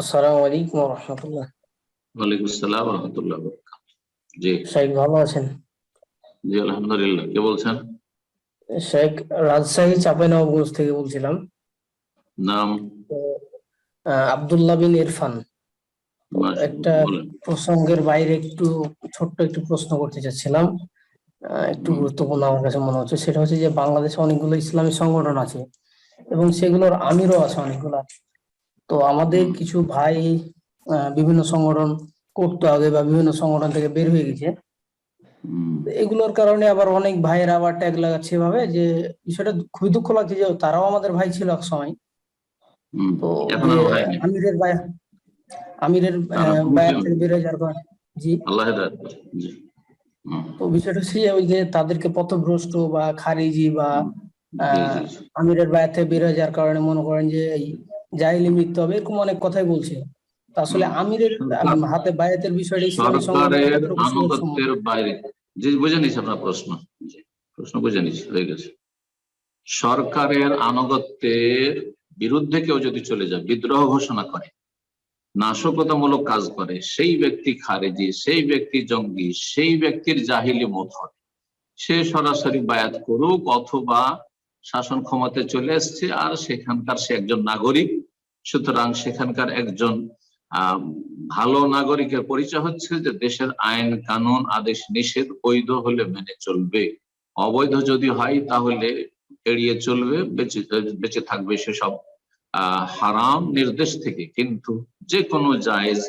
আসসালামু আলাইকুম রহমতুল্লাহ ওয়ালাইকুম আসসালাম রহমতুল্লাহ জি। শেখ ভালো আছেন? জি আলহামদুলিল্লাহ। কে বলছেন? শেখ রাজশাহী চাঁপাইনবাবগঞ্জ থেকে বলছিলাম। নাম? আব্দুল্লাহ বিন ইরফান। একটা প্রসঙ্গের বাইরে একটু ছোট্ট একটু প্রশ্ন করতে চাচ্ছিলাম। একটু গুরুত্বপূর্ণ আমার কাছে মনে হচ্ছে। সেটা হচ্ছে যে বাংলাদেশে অনেকগুলো ইসলামী সংগঠন আছে এবং সেগুলোর আমিরও আছে অনেকগুলা। তো আমাদের কিছু ভাই বিভিন্ন সংগঠন করতো আগে বা বিভিন্ন সংগঠন থেকে বের হয়ে গেছে। এগুলোর কারণে আবার অনেক ভাইয়েরা আবার ট্যাগ লাগাচ্ছে এভাবে যে বিষয়টা খুবই দুঃখ লাগছে যে তারাও আমাদের ভাই ছিল এক সময়। তো আমিরের ভাই আমিরের মুসলিম। থেকে বের হয়ে যাওয়ার কারণে। জি। তো বিষয়টা যে ওই যে তাদেরকে পথভ্রষ্ট বা খারিজি বা। আমিরের বায়াত থেকে বের হয়ে যাওয়ার কারণে মনে করেন যে এই জাহিলি মৃত্যু হবে এরকম অনেক কথাই বলছে। আসলে আমিরের হাতে বায়াতের বিষয়টা ইসলামী সরকারের বাইরে। জি বুঝে নিচ্ছি আপনার প্রশ্ন। প্রশ্ন বুঝে নিচ্ছি হয়ে গেছে। সরকারের আনুগত্যের বিরুদ্ধে কেউ যদি চলে যায় বিদ্রোহ ঘোষণা করে নাশকতামূলক কাজ করে সেই ব্যক্তি খারেজি সেই ব্যক্তি জঙ্গি সেই ব্যক্তির জাহিলি মত হবে সে সরাসরি বায়াত করুক অথবা শাসন ক্ষমতায় চলে এসছে আর সেখানকার সে একজন নাগরিক সুতরাং সেখানকার একজন ভালো নাগরিকের পরিচয় হচ্ছে যে দেশের আইন, কানুন, আদেশ নিষেধ বৈধ হলে মেনে চলবে। অবৈধ যদি হয় তাহলে এড়িয়ে চলবে, বেঁচে বেঁচে থাকবে সেসব হারাম নির্দেশ থেকে। কিন্তু যে কোনো জায়েজ,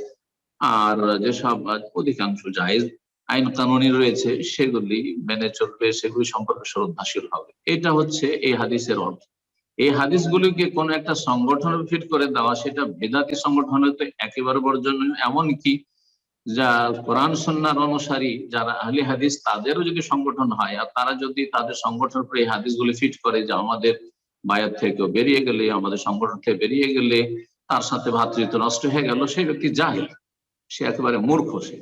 আর যেসব অধিকাংশ জায়েজ আইন কানুনি রয়েছে, সেগুলি মেনে চলবে, সেগুলি সম্পর্কে শ্রদ্ধাশীল হবে। এটা হচ্ছে এই হাদিসের অর্থ। এই হাদিসগুলিকে কোন একটা সংগঠনে ফিট করে দেওয়া, সেটা বেদাতি সংগঠনে তো একেবারে বর্জনীয়। এমনকি যা কোরআন সন্ন্যার অনুসারী যারা আহলি হাদিস, তাদেরও যদি সংগঠন হয়, আর তারা যদি তাদের সংগঠন করে এই হাদিসগুলি ফিট করে যে আমাদের বায়াত থেকে বেরিয়ে গেলে, আমাদের সংগঠন থেকে বেরিয়ে গেলে তার সাথে ভাতৃত্ব নষ্ট হয়ে গেল, সেই ব্যক্তি জাহিল। সে একেবারে মূর্খ সে।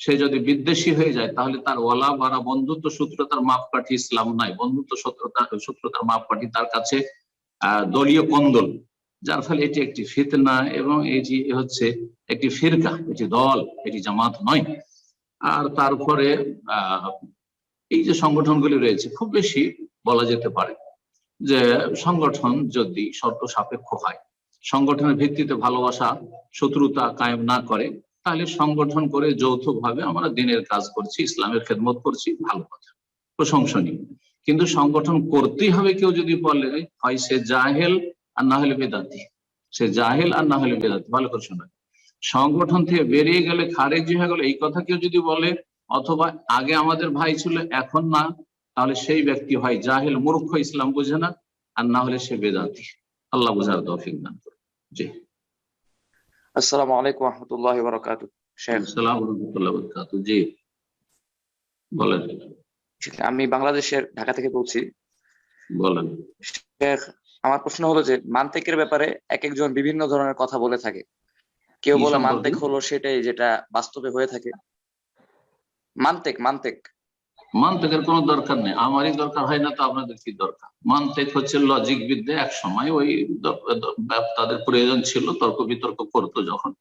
সে যদি বিদ্বেষী হয়ে যায়, তাহলে তার ওয়ালা বারা বন্ধুত্ব সূত্রতার মাপকাঠি ইসলাম নাই। বন্ধুত্ব সূত্রতা সূত্রতার মাপকাঠি তার কাছে দলীয় কন্দল, যার ফলে এটি একটি ফিতনা এবং এটি হচ্ছে একটি ফিরকা, এটি দল, এটি জামাত নয়। আর তারপরে এই যে সংগঠনগুলি রয়েছে, খুব বেশি বলা যেতে পারে যে সংগঠন যদি শর্ত সাপেক্ষ হয়, সংগঠনের ভিত্তিতে ভালোবাসা, শত্রুতা কায়েম না করে, তাহলে সংগঠন করে যৌথভাবে আমরা দিনের কাজ করছি, ইসলামের খেদমত করছি, ভালো কথা। প্রশংসনীয়। কিন্তু সংগঠন করতেই হবে কেউ যদি বলে হয় সে জাহেল আর না হলে বেদাতি। সে জাহেল আর না হলে বেদাতি ভালো করে শোনা। সংগঠন থেকে বেরিয়ে গেলে খারেজি হয়ে গেল এই কথা কেউ যদি বলে অথবা আগে আমাদের ভাই ছিল এখন না তাহলে সেই ব্যক্তি হয় জাহেল মূর্খ ইসলাম বুঝে না আর না হলে সে বেদাতি। আল্লাহ বুঝার তৌফিক দান করুন। জি। আসসালামু আলাইকুম রহমতুল্লাহ বারকাত শেখ। আসসালামু রহমতুল্লাহ বারাকাতুহু। জি। বলেন। আমি বাংলাদেশের ঢাকা থেকে বলছি। বলেন। শেখ আমার প্রশ্ন হলো যে মান্তেকের ব্যাপারে এক একজন বিভিন্ন ধরনের কথা বলে থাকে। কেউ বলে? মান্তেক হলো সেটাই যেটা বাস্তবে হয়ে থাকে। মান্তেক মান্তেক। মান্তেকের কোনো দরকার নেই। আমারই দরকার হয় না তো আপনাদের কি দরকার? মান্তেক হচ্ছে লজিক বিদ্যা এক সময় ওই তাদের প্রয়োজন ছিল তর্ক বিতর্ক করতো যখন।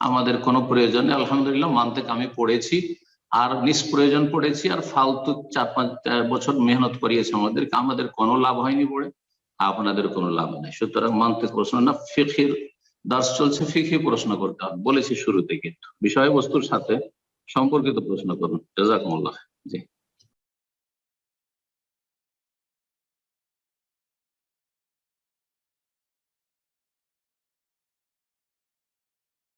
আমাদের কোনো প্রয়োজন নেই। আলহামদুলিল্লাহ মান্তেক আমি পড়েছি। আর নিষ্প্রয়োজন পড়েছি, আর ফালতু চার পাঁচ বছর মেহনত করিয়েছে আমাদেরকে। আমাদের কোনো লাভ হয়নি পড়ে আপনাদের কোনো লাভ নেই। সুতরাং মানতে প্রশ্ন না ফিখির দাস চলছে ফিখি প্রশ্ন করতে হবে। বলেছি শুরুতে কিন্তু। বিষয়বস্তুর সাথে সম্পর্কিত প্রশ্ন করুন। জাজাকুমুল্লাহ। জি।